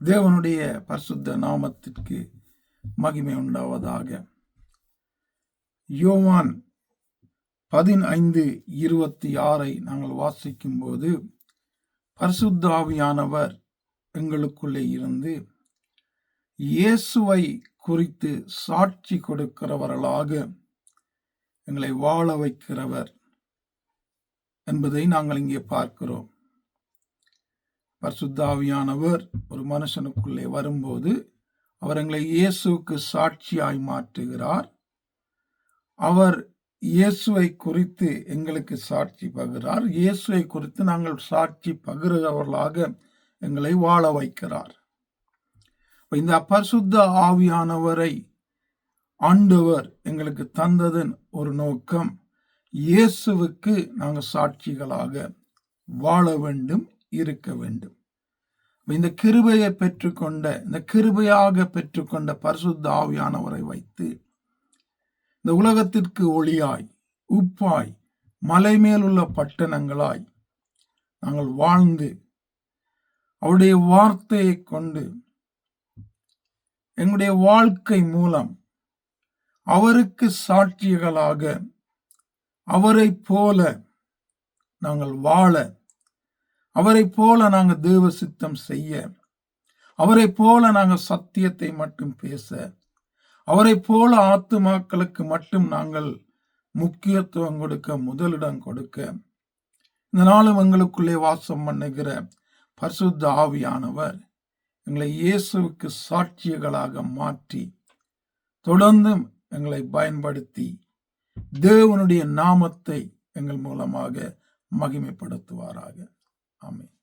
தேவனுடைய பரிசுத்த நாமத்திற்கு மகிமை உண்டாவதாக. யோவான் பதினைந்து இருபத்தி ஆறை நாங்கள் வாசிக்கும் போது பரிசுத்த ஆவியானவர் எங்களுக்குள்ளே இருந்து இயேசுவை குறித்து சாட்சி கொடுக்கிறவர்களாக எங்களை வாழ வைக்கிறவர் என்பதை நாங்கள் இங்கே பார்க்கிறோம். பரிசுத்தாவியானவர் ஒரு மனுஷனுக்குள்ளே வரும்போது அவர் எங்களை இயேசுவுக்கு சாட்சியாய் மாற்றுகிறார். அவர் இயேசுவை குறித்து எங்களுக்கு சாட்சி பகிறார் இயேசுவை குறித்து நாங்கள் சாட்சி பகிர்கிறவர்களாக எங்களை வாழ வைக்கிறார். இந்த பரிசுத்த ஆவியானவரை ஆண்டவர் எங்களுக்கு தந்ததன் ஒரு நோக்கம் இயேசுவுக்கு நாங்கள் சாட்சிகளாக வாழ வேண்டும் இருக்க வேண்டும். இந்த கிருபையை பெற்றுக்கொண்ட இந்த கிருபையாக பெற்றுக்கொண்ட பரிசுத்த ஆவியானவரை வைத்து இந்த உலகத்திற்கு ஒளியாய் உப்பாய் மலை மேலுள்ள பட்டணங்களாய் நாங்கள் வாழ்ந்து அவருடைய வார்த்தையை கொண்டு எங்களுடைய வாழ்க்கை மூலம் அவருக்கு சாட்சிகளாக அவரை போல நாங்கள் வாழ அவரை போல நாங்கள் தேவ சித்தம் செய்ய அவரை போல நாங்கள் சத்தியத்தை மட்டும் பேச அவரை போல ஆத்துமாக்களுக்கு மட்டும் நாங்கள் முக்கியத்துவம் கொடுக்க முதலிடம் கொடுக்க. இந்த நாளும் எங்களுக்குள்ளே வாசம் பண்ணுகிற பரிசுத்த ஆவியானவர் எங்களை இயேசுவுக்கு சாட்சியங்களாக மாற்றி தொடர்ந்தும் எங்களை பயன்படுத்தி தேவனுடைய நாமத்தை எங்கள் மூலமாக மகிமைப்படுத்துவாராக. Amén.